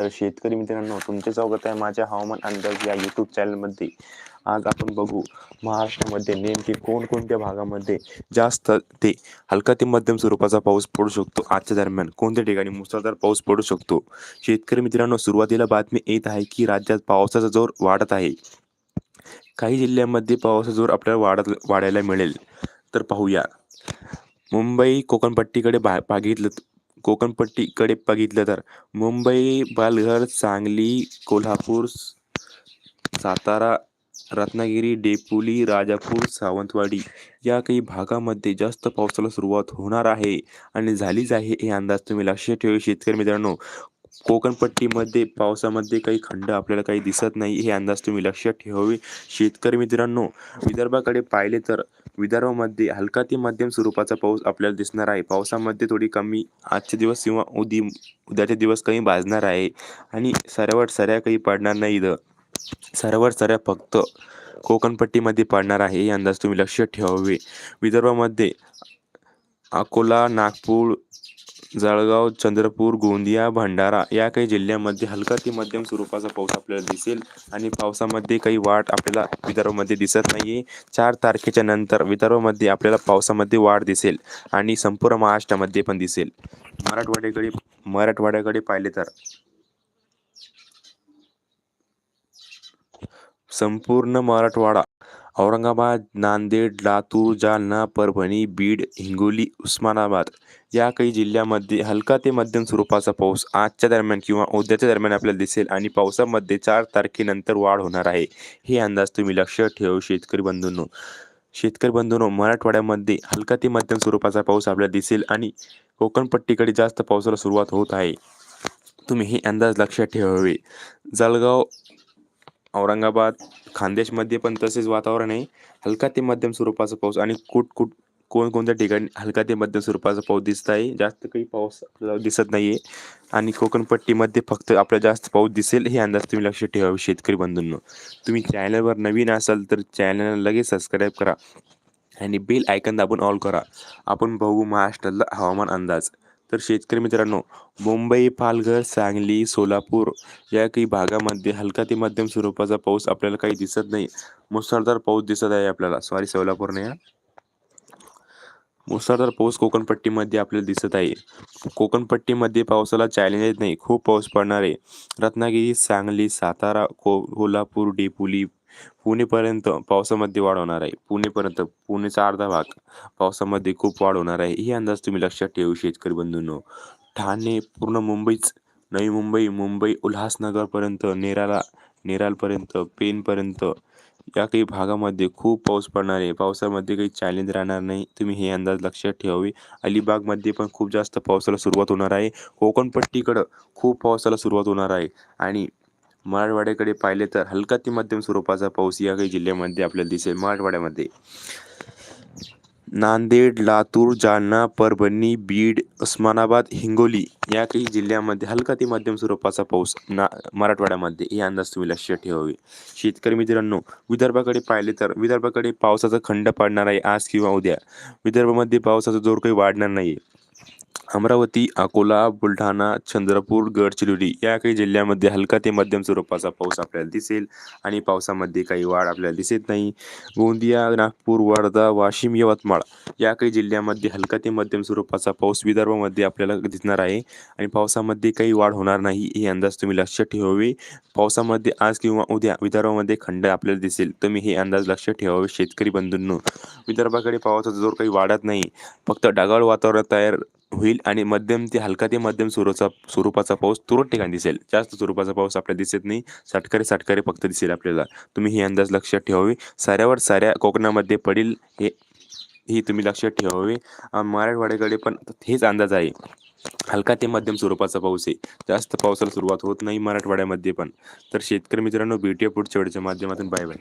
तर शेतकरी मित्रांनो तुमचे स्वागत आहे माझ्या हवामान अंदाज या यूट्यूब चॅनलमध्ये आज आपण बघू महाराष्ट्रामध्ये नेमके कोणकोणत्या भागामध्ये जास्त ते हलका ते मध्यम स्वरूपाचा पाऊस पडू शकतो. आजच्या दरम्यान कोणत्या ठिकाणी मुसळधार पाऊस पडू शकतो? शेतकरी मित्रांनो सुरुवातीला बातमी येत आहे की राज्यात पावसाचा जोर वाढत आहे. काही जिल्ह्यांमध्ये पावसाचा जोर आपल्याला वाढत वाढायला मिळेल. तर पाहूया. मुंबई कोकणपट्टीकडे बा बघितलं कोकणपट्टीकडे बघितलं तर. मुंबई पालघर सांगली कोल्हापूर सातारा रत्नागिरी डेपोली राजापूर सावंतवाडी या काही भागामध्ये जास्त पावसाला सुरुवात होणार आहे. आणि झालीच आहे हे अंदाज तुम्ही लक्षात ठेवा. शेतकरी मित्रांनो कोकणपट्टीमध्ये पावसामध्ये काही खंड आपल्याला काही दिसत नाही हे अंदाज तुम्ही लक्षात ठेवावे. शेतकरी मित्रांनो विदर्भाकडे पाहिले तर विदर्भामध्ये हलका ते मध्यम स्वरूपाचा पाऊस आपल्याला दिसणार आहे. पावसामध्ये थोडी कमी आजचे दिवस किंवा उदी उद्याचे दिवस काही भाजणार आहे. आणि सर्वात सऱ्या काही पडणार नाही इथं. सर्वात सऱ्या फक्त कोकणपट्टीमध्ये पडणार आहे हे अंदाज तुम्ही लक्षात ठेवावे. विदर्भामध्ये अकोला नागपूर जळगाव चंद्रपूर गोंदिया भंडारा या काही जिल्ह्यामध्ये हलका ते मध्यम स्वरूपाचा पाऊस आपल्याला दिसेल आणि पावसामध्ये काही वाढ आपल्याला विदर्भामध्ये दिसत नाहीये. चार तारखेच्या नंतर विदर्भामध्ये आपल्याला पावसामध्ये वाढ दिसेल आणि संपूर्ण महाराष्ट्रामध्ये पण दिसेल. मराठवाड्याकडे मराठवाड्याकडे पाहिले तर संपूर्ण मराठवाडा औरंगाबाद नांदेड लातूर जालना परभणी बीड हिंगोली उस्मानाबाद या काही जिल्ह्यामध्ये हलका ते मध्यम स्वरूपाचा पाऊस आजच्या दरम्यान किंवा उद्याच्या दरम्यान आपल्याला दिसेल आणि पावसामध्ये चार तारखेनंतर वाढ होणार आहे. हे अंदाज तुम्ही लक्षात ठेवू शेतकरी बंधूंनो. शेतकरी बंधूंनो मराठवाड्यामध्ये हलका ते मध्यम स्वरूपाचा पाऊस आपल्याला दिसेल आणि कोकणपट्टीकडे जास्त पावसाला सुरुवात होत आहे. तुम्ही हे अंदाज लक्षात ठेवावे. जळगाव औरंगाबाद खानदेशमध्ये पण तसेच वातावरण आहे. हलका ते मध्यम स्वरूपाचा पाऊस आणि कुठ कुठ कोणकोणत्या ठिकाणी हलका ते मध्यम स्वरूपाचा पाऊस दिसत आहे? जास्त काही पाऊस आपल्याला दिसत नाहीये. आणि कोकणपट्टीमध्ये फक्त आपल्याला जास्त पाऊस दिसेल हे अंदाज तुम्ही लक्षात ठेवावे हो, शेतकरी बंधूंनो. तुम्ही चॅनलवर नवीन असाल तर चॅनलला लगेच सबस्क्राईब करा आणि बेल आयकन दाबून ऑल करा. आपण बघू महाराष्ट्रातला हवामान अंदाज. तर शेतकरी मित्रांनो मुंबई पालघर सांगली सोलापूर या काही भागामध्ये हलका ते मध्यम स्वरूपाचा पाऊस आपल्याला काही दिसत नाही. मुसळधार पाऊस दिसत आहे आपल्याला. सॉरी सोलापूर नाही मुसळधार पाऊस कोकणपट्टीमध्ये आपल्याला दिसत आहे. कोकणपट्टीमध्ये पावसाला चॅलेंज येत नाही. खूप पाऊस पडणार आहे. रत्नागिरी सांगली सातारा को कोल्हापूर डेपोली पुणेपर्यंत पावसामध्ये वाढ होणार आहे. पुणेपर्यंत पुणेचा अर्धा भाग पावसामध्ये खूप वाढ होणार आहे. ही अंदाज तुम्ही लक्षात ठेवू शेतकरी बंधूंनो. ठाणे पूर्ण मुंबईच नवी मुंबई मुंबई उल्हासनगरपर्यंत नेराला नेरालपर्यंत पेनपर्यंत या काही भागामध्ये खूप पाऊस पडणार आहे. पावसामध्ये काही चॅलेंज राहणार नाही. तुम्ही हे अंदाज लक्षात ठेवावे. अलिबागमध्ये पण खूप जास्त पावसाला सुरुवात होणार आहे. कोकणपट्टीकडं खूप पावसाला सुरुवात होणार आहे. आणि मराठवाड्याकडे पाहिले तर हलका ते मध्यम स्वरूपाचा पाऊस या काही जिल्ह्यामध्ये आपल्याला दिसेल. मराठवाड्यामध्ये नांदेड लातूर जालना परभणी बीड उस्मानाबाद हिंगोली या काही जिल्ह्यामध्ये हलका ते मध्यम स्वरूपाचा पाऊस ना मराठवाड्यामध्ये हे अंदाज तुम्ही लक्षात ठेवावे. शेतकरी मित्रांनो विदर्भाकडे पाहिले तर विदर्भाकडे पावसाचा खंड पडणार आहे आज किंवा उद्या. विदर्भामध्ये पावसाचा जोर काही वाढणार नाही अमरावती अकोला बुलढाणा चंद्रपूर गडचिरोली या काही जिल्ह्यामध्ये हलका ते मध्यम स्वरूपाचा पाऊस आपल्याला दिसेल आणि पावसामध्ये काही वाढ आपल्याला दिसत नाही. गोंदिया नागपूर वर्धा वाशिम यवतमाळ या काही जिल्ह्यामध्ये हलका ते मध्यम स्वरूपाचा पाऊस विदर्भामध्ये आपल्याला दिसणार आहे आणि पावसामध्ये काही वाढ होणार नाही हे अंदाज तुम्ही लक्षात ठेवावे. पावसामध्ये आज किंवा उद्या विदर्भामध्ये खंड आपल्याला दिसेल. तुम्ही हे अंदाज लक्षात ठेवावे शेतकरी बंधूंनो. विदर्भाकडे पावसाचा जोर काही वाढत नाही. फक्त ढगाळ वातावरण तयार होईल आणि मध्यम ते हलका ते मध्यम स्वरूपाचा स्वरूपाचा पाऊस तुरट ठिकाणी दिसेल. जास्त स्वरूपाचा पाऊस आपल्याला दिसत नाही. साठकारे साठकारे फक्त दिसेल आपल्याला. तुम्ही हे अंदाज लक्षात ठेवावे. साऱ्यावर साऱ्या कोकणामध्ये पडेल हे ही तुम्ही लक्षात ठेवावे. मराठवाड्याकडे पण हेच अंदाज आहे. हलका ते मध्यम स्वरूपाचा पाऊस आहे. जास्त पावसाला सुरुवात होत नाही मराठवाड्यामध्ये पण. तर शेतकरी मित्रांनो भेटूया पुढच्या वेळेच्या माध्यमातून. Bye bye.